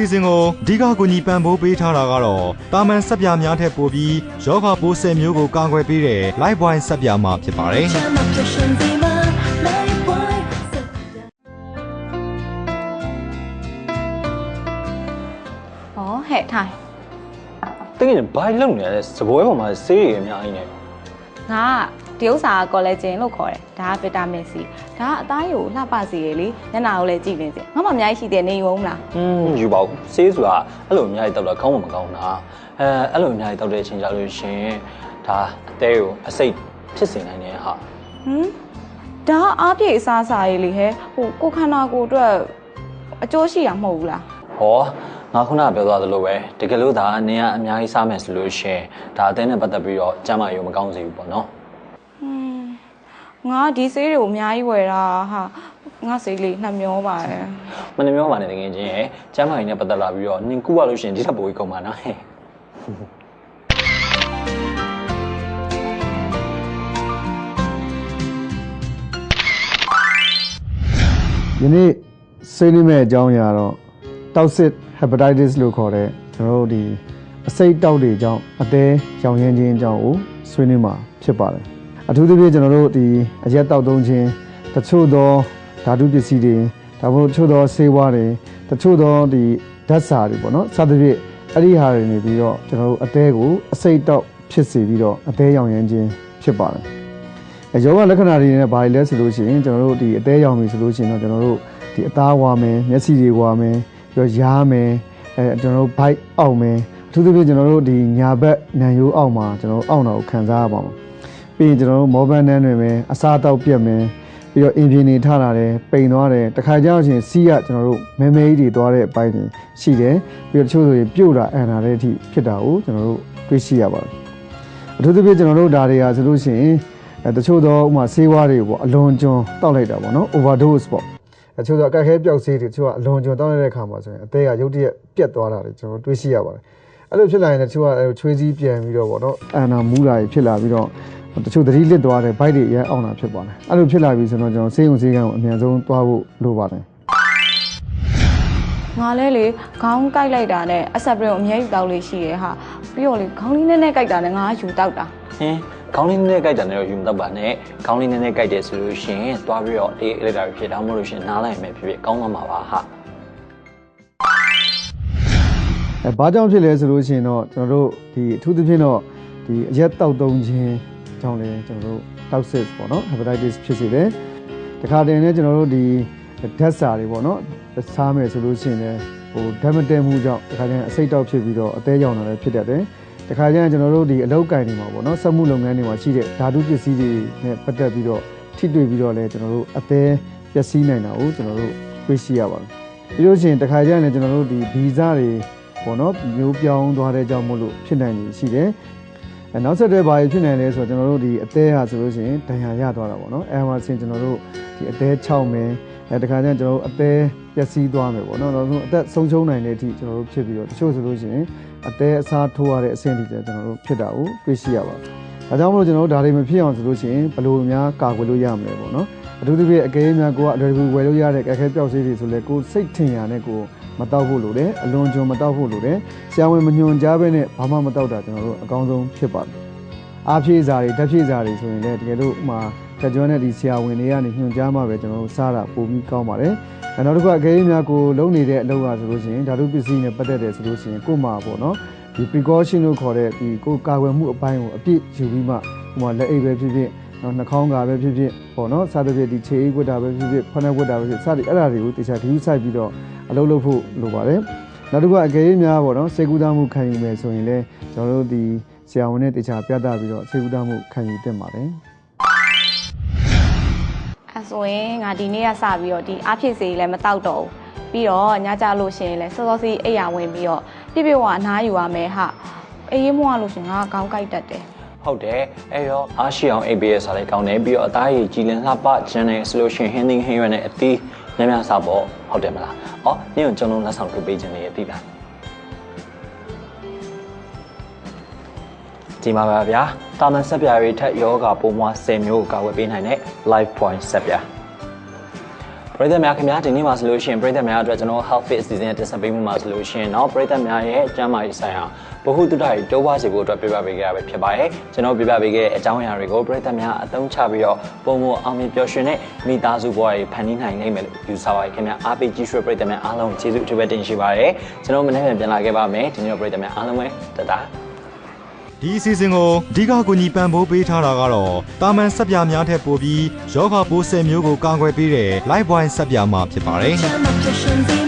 စီအစဉ်ကိုအဓိကကူညီပံ့ပိုးပေးထားတာကတော့တာမန်ဆက်ပြားများထက်ပိုပြီးယောဂပိုးဆယ်မျိုးကိုကာကွယ်ပေးတဲ့ Live Wine ဆက်ပြားမှာဖြစ်ပါတယ်။အော်ဟဲ့ထိုင်။တင်းရင်ဘိုင်လုံနေရတဲ့စပွဲပေါ်မှာဆေးရည်အများကြီးနေ။ငါက ဒီဥစ္စာကကောလာဂျင်လို့ခေါ်တယ်ဒါကဗီတာမင်စီဒါကအသားရည်ကိုလှပစေရလေညနာကိုလည်းကြည့်နေစေငါမှအများကြီးရှိတယ်နေရုံမလားอืมယူပါဦးဆေးဆိုတာအဲ့လိုအများကြီးတောက်တာကောင်းမှမကောင်းတာအဲအဲ့လိုအများကြီးတောက်တဲ့အချိန်ကြလို့ရှရင်ဒါအသေးကိုအစိတ်ဖြစ်စေနိုင်တယ်ဟာဟမ်ဒါကအားပြေအစားအစာရည်လေဟဲ့ဟိုကိုယ်ခန္ဓာကိုယ်အတွက်အကျိုးရှိတာမဟုတ်ဘူးလားဟောငါခုနကပြောသွားသလိုပဲတကယ်လို့ဒါအနေကအများကြီးစားမယ်ဆိုလို့ရှရင်ဒါအသေးနဲ့ပတ်သက်ပြီးတော့ကျန်းမာရေးကိုမကောင်းစေဘူးပေါ့နော်ဟမ် ငါဒီဆေးတွေကိုအများကြီးဝယ်တာဟာငါဆေးလေးနှမျောပါတယ်မနှမျောပါနဲ့တကယ်ချင်းရဲ့ကျန်းမာရေးနဲ့ပတ်သက်လာပြီးတော့နင်ကူရလို့ရှရင်ဒီထက်ပိုပြီးကုန်ပါနော်ဟဲ့ယနေ့ဆွေးနွေးမယ့်အကြောင်းအရာတော့ toxic hepatitis လို့ခေါ်တဲ့ကျွန်တော်တို့ဒီအဆိပ်တောက်တွေကြောင့်အသေးရောင်ရမ်းခြင်းအကြောင်းကိုဆွေးနွေးမှာဖြစ်ပါတယ် အထူးသဖြင့်ကျွန်တော်တို့ဒီအရက်တောက်သုံးခြင်းတချို့သောဓာတုပစ္စည်းတွေဒါမှမဟုတ်တချို့သောဆေးဝါးတွေတချို့သောဒီဓာတ်စာတွေပေါ့နော်စသဖြင့်အဲ့ဒီဟာတွေနေပြီးတော့ကျွန်တော်တို့အသေးကိုအဆိပ်တောက်ဖြစ်စေပြီးတော့အသေးရောင်ရမ်းခြင်းဖြစ်ပါတယ်အဲယောဂလက္ခဏာတွေနဲ့ဘာတွေလဲဆိုလို့ရှိရင်ကျွန်တော်တို့ဒီအသေးရောင်ပြီဆိုလို့ရှိရင်တော့ကျွန်တော်တို့ဒီအသားဝါမယ်မျက်စိတွေဝါမယ်ပြီးတော့ရားမယ်အဲကျွန်တော်တို့ bite အောက်မယ်အထူးသဖြင့်ကျွန်တော်တို့ဒီညာဘက်နံရိုးအောက်မှာကျွန်တော်တို့အောက်တာကိုခံစားရပါမှာ ပြီးရင်ကျွန်တော်တို့မောဘန်နန်းတွေမယ်အစားအသောက်ပြက်မယ်ပြီးတော့အင်ဂျင်တွေထလာတယ်ပိန်သွားတယ်တခါကြောက်ချင်းစီးရကျွန်တော်တို့မဲမဲကြီးတွေသွားတဲ့အပိုင်းတွေရှိတယ်ပြီးတော့တချို့ဆိုရင်ပြုတ်တာအန်တာတဲ့အထိဖြစ်တာကိုကျွန်တော်တို့တွေ့ရှိရပါတယ်အထူးသဖြင့်ကျွန်တော်တို့ဒါတွေကဆိုလို့ရှိရင်အဲတချို့တော့ဥမာဆေးဝါးတွေပေါ့အလွန်ကျွံတောက်လိုက်တာပေါ့နော် overdose ပေါ့တချို့တော့အကက်ခဲပျောက်ဆေးတွေတချို့ကအလွန်ကျွံတောက်လိုက်တဲ့အခါမှာဆိုရင်အသေးကရုတ်တရက်ပြတ်သွားတာတွေကျွန်တော်တွေ့ရှိရပါတယ် အဲ့လိုဖြစ်လာရင်တချို့ကအဲချွေးစည်းပြန်ပြီးတော့ပေါ့နော်အန်နာမူးတာတွေဖြစ်လာပြီးတော့တချို့သတိလစ်သွားတယ်ဘိုက်တွေအရအောင်တာဖြစ်ပါတယ်အဲ့လိုဖြစ်လာပြီဆိုတော့ကျွန်တော်ဆေးရုံဆေးကန်းကိုအမြန်ဆုံးသွားဖို့လိုပါတယ်ငါလဲလေခေါင်းကိုက်လိုက်တာနဲ့အဆက်ပရင်ကိုအမြဲယူတောက်လေးရှိရဲဟာပြီးတော့လေခေါင်းလေးနဲ့နဲ့ကိုက်တာနဲ့ငါကယူတောက်တာဟင်းခေါင်းလေးနည်းနည်းကြိုက်တယ်လည်းယူမတတ်ပါနဲ့ခေါင်းလေးနည်းနည်းကြိုက်တယ်ဆိုလို့ရှရင်သွားပြီးတော့အေးအေးလိုက်တာဖြစ်ဒါမှမဟုတ်လို့ရှရင်နားလိုက်မယ်ဖြစ်ဖြစ်ကောင်းသွားမှာပါဟာ အဲဘာကြောင့်ဖြစ်လဲဆိုလို့ရှိရင်တော့ကျွန်တော်တို့ဒီအထူးသဖြင့်တော့ဒီအရက်တောက်သုံးခြင်းကြောင့်လည်းကျွန်တော်တို့ toxic ပေါ့နော် hepatitis ဖြစ်စေတယ်တခါတည်းနဲ့ကျွန်တော်တို့ဒီဓာတ်စာတွေပေါ့နော်စားမယ်ဆိုလို့ရှိရင်လည်းဟိုဓာတ်မတည့်မှုကြောင့်တခါတည်းအဆိပ်တောက်ဖြစ်ပြီးတော့အသေးရောင်တာလည်းဖြစ်တတ်တယ်တခါကျရင်ကျွန်တော်တို့ဒီအလောက်ကိုင်တွေမှာပေါ့နော်စက်မှုလုပ်ငန်းတွေမှာရှိတဲ့ဓာတုပစ္စည်းတွေနဲ့ပတ်သက်ပြီးတော့ထိတွေ့ပြီးတော့လည်းကျွန်တော်တို့အသေးပျက်စီးနိုင်တာကိုကျွန်တော်တို့တွေ့ရှိရပါတယ်ပြီးလို့ရှိရင်တခါကျရင်လည်းကျွန်တော်တို့ဒီဗီဇတွေ ပေါ့နော်မျိုးပြောင်းသွားတဲ့ကြောင့်မို့လို့ဖြစ်နိုင်နေရှိတယ်အဲနောက်ဆက်တွဲဘာဖြစ်နိုင်လဲဆိုတော့ကျွန်တော်တို့ဒီအသေးဟာဆိုလို့ရှိရင်ဒဏ်ရာရသွားတာပေါ့နော်အဲမှာဆင်ကျွန်တော်တို့ဒီအသေး6မယ်အဲတခါကျရင်ကျွန်တော်တို့အသေးပျက်စီးသွားမယ်ပေါ့နော်နောက်ဆုံးအသက်ဆုံးရှုံးနိုင်တဲ့အထိကျွန်တော်တို့ဖြစ်ပြီးတော့တချို့ဆိုလို့ရှိရင်အသေးအစားထိုးရတဲ့အဆင့်ထိကျွန်တော်တို့ဖြစ်တာကိုတွေ့ရှိရပါတယ်ဒါကြောင့်မလို့ကျွန်တော်တို့ဒါတွေမဖြစ်အောင်ဆိုလို့ရှိရင်ဘယ်လိုများကာကွယ်လို့ရမလဲပေါ့နော် အထူးသဖြင့်အကယ်၍များကိုကအလွယ်တကူဝယ်လို့ရတဲ့ကက်ခဲပျောက်ဆေးတွေဆိုလဲကိုယ်စိတ်ထင်ရတဲ့ကိုယ်မတောက်ဖို့လိုတယ်အလွန်ကျွံမတောက်ဖို့လိုတယ်ဆရာဝန်မညွှန်ကြားဘဲနဲ့ဘာမှမတောက်တာကျွန်တော်တို့အကောင်းဆုံးဖြစ်ပါတယ်အားဖြည့်စာတွေဓာတ်ဖြည့်စာတွေဆိုရင်လည်းတကယ်လို့ဥမာတက်ကျွမ်းတဲ့ဒီဆရာဝန်တွေကနေညွှန်ကြားမှပဲကျွန်တော်တို့စားတာပိုပြီးကောင်းပါတယ်အဲနောက်တစ်ခုအကယ်၍များကိုလုံနေတဲ့အလုပ်ကဆိုလို့ရှိရင်ဓာတုပစ္စည်းနဲ့ပတ်သက်တယ်ဆိုလို့ရှိရင်ကို့မှာပေါ့နော်ဒီ precaution လို့ခေါ်တဲ့ဒီကိုယ်ကာကွယ်မှုအပိုင်းကိုအပြည့်ယူပြီးမှဥမာလက်အိတ်ပဲဖြစ်ဖြစ် နော်နှာခေါင်းကာပဲဖြစ်ဖြစ်ပေါ့နော်စသဖြင့်ဒီခြေအိတ်ဝတ်တာပဲဖြစ်ဖြစ်ဖနက်ဝတ်တာပဲဖြစ်ဖြစ်စသည်အဲ့ဒါတွေကိုတေချာဂရုစိုက်ပြီးတော့အလုပ်လုပ်ဖို့လိုပါတယ်နောက်တစ်ခုကအကယ်၍များပေါ့နော်စေကူတာမှုခံယူမယ်ဆိုရင်လည်းကျွန်တော်တို့ဒီဆရာဝန်နဲ့တေချာပြသပြီးတော့စေကူတာမှုခံယူတင်ပါတယ်အဲဆိုရင်ငါဒီနေ့ကစပြီးတော့ဒီအားဖြစ်စေးလည်းမတောက်တော့ဘူးပြီးတော့ညကြလို့ရှရင်လည်းစောစောစီးအိပ်ရဝင်ပြီးတော့ပြပြဝအနားယူရမယ်ဟာအေးမွားလို့ရှရင်ငါကခေါင်းကိုက်တတ်တယ် ဟုတ်တယ်အဲ့တော့အားရှိအောင် ABS စားလိုက်ကောင်းတယ်ပြီးတော့အသားရည်ကြည်လင်လှပကျန်းတယ်ဆိုလို့ရှရင်ဟင်းသင်းဟင်းရွက်နဲ့အသီးများများစားပေါ့ဟုတ်တယ်မလား။အော်နင်ကိုကျွန်တော်လက်ဆောင်ထုတ်ပေးခြင်းလေးအသီးလား။ဒီမှာပါဗျာ။တာမန်ဆက်ပြားတွေထက်ယောဂပိုးမွား10မျိုးကိုကာဝယ်ပေးနိုင်တဲ့ Life Point ဆက်ပြား။ ပရိသတ်များခင်ဗျာဒီနေ့မှာဆိုလို့ရှိရင်ပရိသတ်များအတွက်ကျွန်တော် health fit အစီအစဉ်ရဲ့တင်ဆက်ပေးမှုမှာဆိုလို့ရှိရင်နောက်ပရိသတ်များရဲ့ကျန်းမာရေးဆိုင်ရာဗဟုသုတတွေတိုးပွားစေဖို့အတွက်ပြပပေးကြရပဲဖြစ်ပါတယ်ကျွန်တော်ပြပပေးခဲ့တဲ့အကြောင်းအရာတွေကိုပရိသတ်များအသုံးချပြီးတော့ပုံမအောင်မြင်ပျော်ရွှင်တဲ့မိသားစုဘဝတွေဖန်တီးနိုင်နိုင်မယ်လို့ယူဆပါတယ်ခင်ဗျာအားပေးကြည့်ရှုပရိသတ်များအားလုံးကျေးဇူးအထူးပဲတင်ရှိပါတယ်ကျွန်တော်မနေ့ကပြန်လာခဲ့ပါမယ်ဒီနေ့ပရိသတ်များအားလုံးပဲတတား ဒီအစီအစဉ်ကိုအဓိကကူညီပံ့ပိုးပေးထားတာကတော့တာမန်ဆက်ပြားများထက်ပိုပြီးယောဂပိုး10မျိုးကိုကာကွယ်ပေးတဲ့ Lifebuoy ဆက်ပြားမှာဖြစ်ပါတယ်ချမ်းသာဖြစ်ရှင်စေ